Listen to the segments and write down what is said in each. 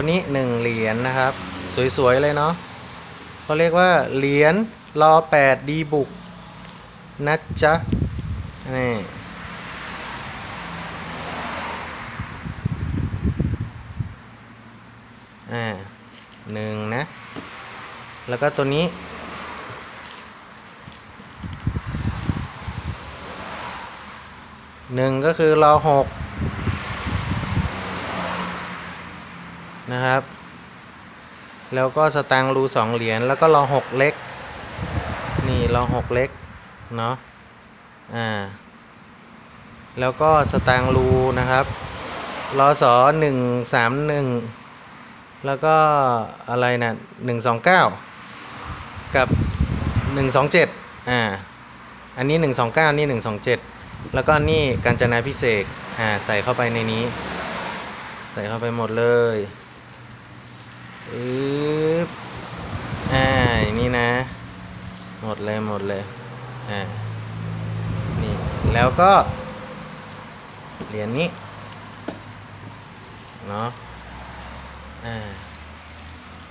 ตัวนี้หนึ่งเหรียญนะครับ สวย ๆ เลยเนาะเขาเรียกว่า เหรียญรอแปดดีบุกนะจ๊ะนี่อ่าหนึ่งนะ แล้วก็ตัวนี้ หนึ่งก็คือรอหก นะครับ แล้วก็สตางค์รูสองเหรียญแล้วก็รอหกเล็ก นี่รอหกเล็กเนาะอ่าแล้วก็สตางค์รูนะครับรอสอหนึ่งสามหนึ่งแล้วก็อะไรนะหนึ่งสองเก้ากับหนึ่งสองเจ็ดอ่าอันนี้หนึ่งสองเก้านี่หนึ่งสองเจ็ดแล้วก็นี่กาญจนาพิเศษอ่าใส่เข้าไปในนี้ ใส่เข้าไปหมดเลย อืบอ่าอย่างนี่นะ หมดเลยหมดเลย อ่า นี่ แล้วก็ เหรียญนี้ เนาะ อ่า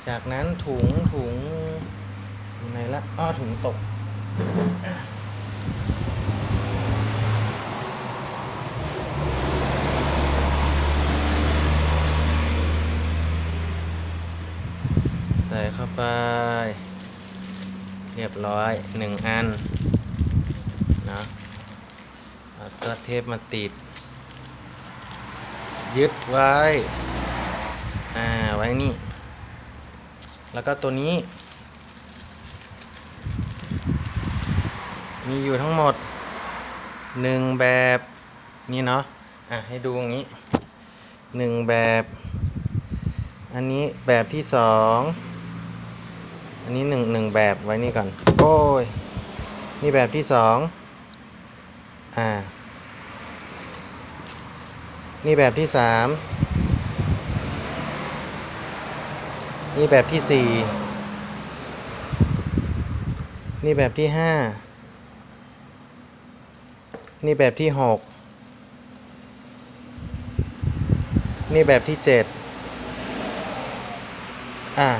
จากนั้นถุงถุงอยู่ไหนละ อ้อถุงตก ใส่เข้าไป เร้อยหนึ่งอันนะแล้วก็เทปมาติด ยึดไว้ อ่า ไว้นี่ แล้วก็ตัวนี้ มีอยู่ทั้งหมดหนึ่งแบบนี่เนาะ อะ ให้ดูอย่างนี้หนึ่งแบบ อันนี้แบบที่สอง อันนี้หนึ่งหนึ่งแบบไว้นี่ก่อน โอ้ย นี่แบบที่สองอ่า นี่แบบที่สามนี่แบบที่สี่นี่แบบที่ห้านี่แบบที่หกนี่แบบที่เจ็ดอะ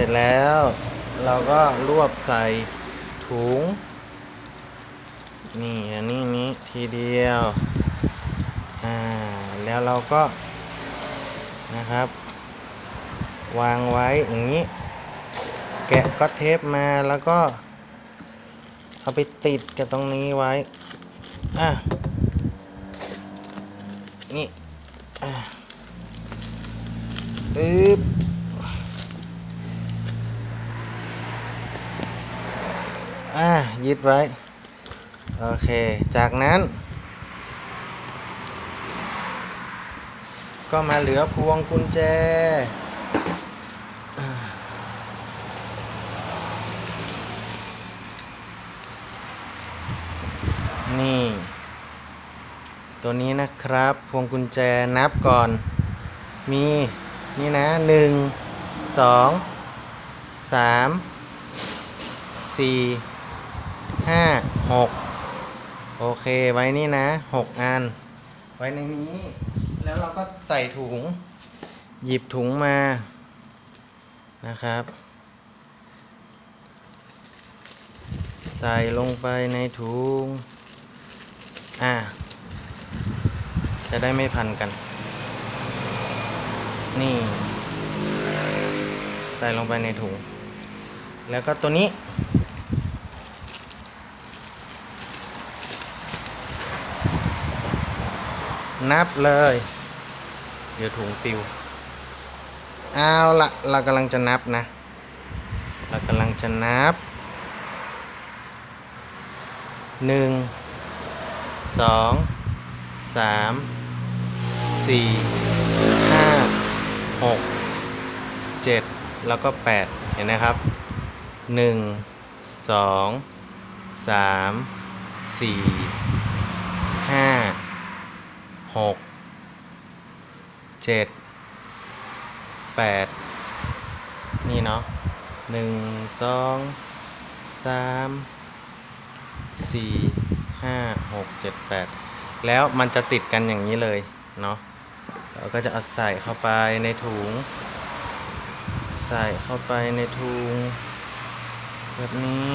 ร็จแล้ว เราก็รวบใส่ถุง นี่อันนี้นี้ทีเดียวอ่าแล้วเราก็นะครับ วางไว้อย่างนี้ แกะก็เทปมาแล้วก็ เอาไปติดกับตรงนี้ไว้อะนี่อะอึ๊บ อะยึดไว้ โอเค จากนั้น ก็มาเหลือพวงกุญแจนี่ ตัวนี้นะครับ พวงกุญแจนับก่อน มี นี่นะหนึ่งสองสามสี่ หกโอเคไว้นี่นะหกอัน ไว้ในนี้ แล้วเราก็ใส่ถุง หยิบถุงมานะครับ ใส่ลงไปในถุง อ่า จะได้ไม่พันกัน นี่ ใส่ลงไปในถุง แล้วก็ตัวนี้ นับเลย เดี๋ยวถุงปิว เอาละเรากำลังจะนับนะ เรากำลังจะนับหนึ่งสองสามสี่ห้าหกเจ็ดแล้วก็แปดเห็นไหมครับหนึ่งสองสามสี่ หกเจ็ดแปดนี่เนาะหนึ่งสองสามสี่ห้าหกเจ็ดแปดแล้วมันจะติดกันอย่างนี้เลยเนาะเราก็จะเอาใส่เข้าไปในถุง ใส่เข้าไปในถุงแบบนี้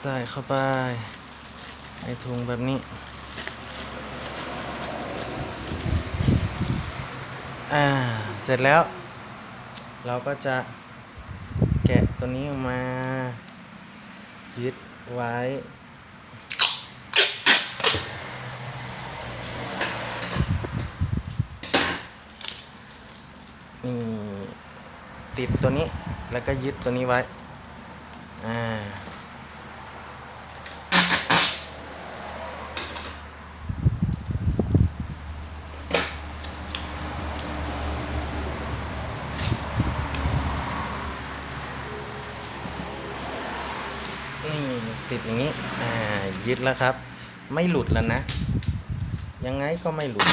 ใส่เข้าไป ในถุงแบบนี้ อ่า เสร็จแล้ว เราก็จะแกะตัวนี้ออกมา ยึดไว้นี่ติดตัวนี้แล้วก็ยึดตัวนี้ไว้ อ่า นี่ ติดอย่างนี้อ่ายึดแล้วครับ ไม่หลุดแล้วนะ ยังไงก็ไม่หลุด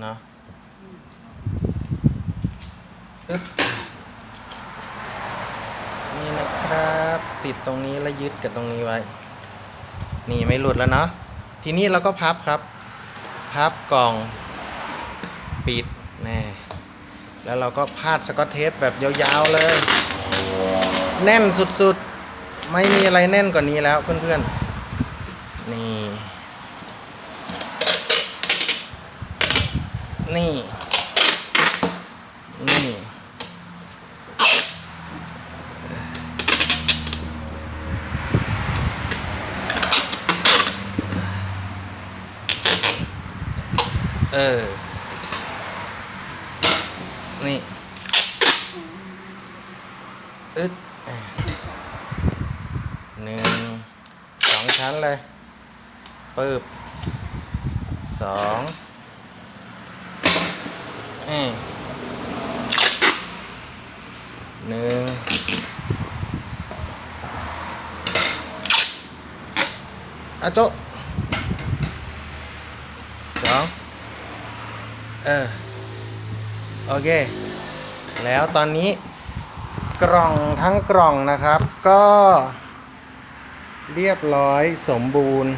เนาะอึ๊บนี่นะครับติดตรงนี้แล้วยึดกับตรงนี้ไว้ นี่ไม่หลุดแล้วเนาะทีนี้เราก็พับครับ พับกล่องปิดแน่แล้วเราก็พาดสกอตเทปแบบยาวๆเลย แน่นสุดๆ ไม่มีอะไรแน่นกว่านี้แล้วเพื่อนๆ นี่ นี่ นี่ เออ นี่ อึดอะหนึ่ง สองชั้น เลยปึ๊บสองเอ้ยหนึ่งอะโจสองเออ โอเค แล้วตอนนี้กล่องทั้งกล่องนะครับก็ เรียบร้อยสมบูรณ์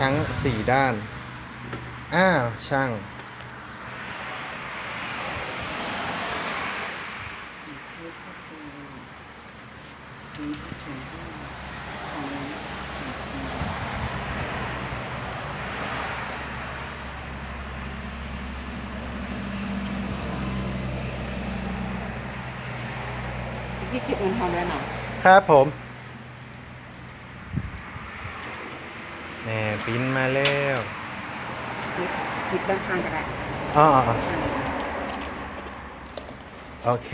ทั้ง 4 ด้าน อ้าว ช่าง ที่คิดเงินทอนด้วยเนาะครับผม แหน่ปริ้นมาแล้วคิดคิดด้านข้างก็ได้อ๋ออ๋ออ๋อโอเค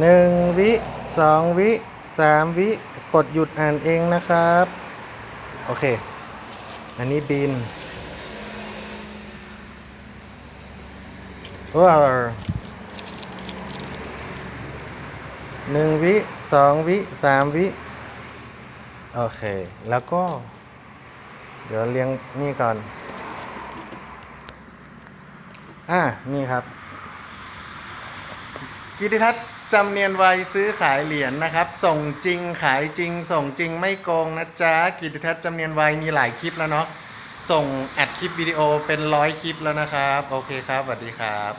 หนึ่งวิสองวิสามวิกดหยุดอ่านเองนะครับ โอเค อันนี้บินว้าว หนึ่งวิสองวิสามวิ โอเค แล้วก็ เดี๋ยวเรียงนี่ก่อน อ่านี่ครับ กิติทัศน์จำเนียนไวซื้อขายเหรียญนะครับ ส่งจริงขายจริง ส่งจริงไม่โกงนะจ๊ะ กิติทัศน์จำเนียนไวมีหลายคลิปแล้วเนาะ ส่งอัดคลิปวิดีโอเป็นร้อยคลิปแล้วนะครับ โอเคครับสวัสดีครับ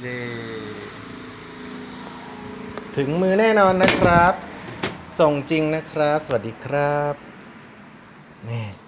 เย้ ถึงมือแน่นอนนะครับ ส่งจริงนะครับ สวัสดีครับนี่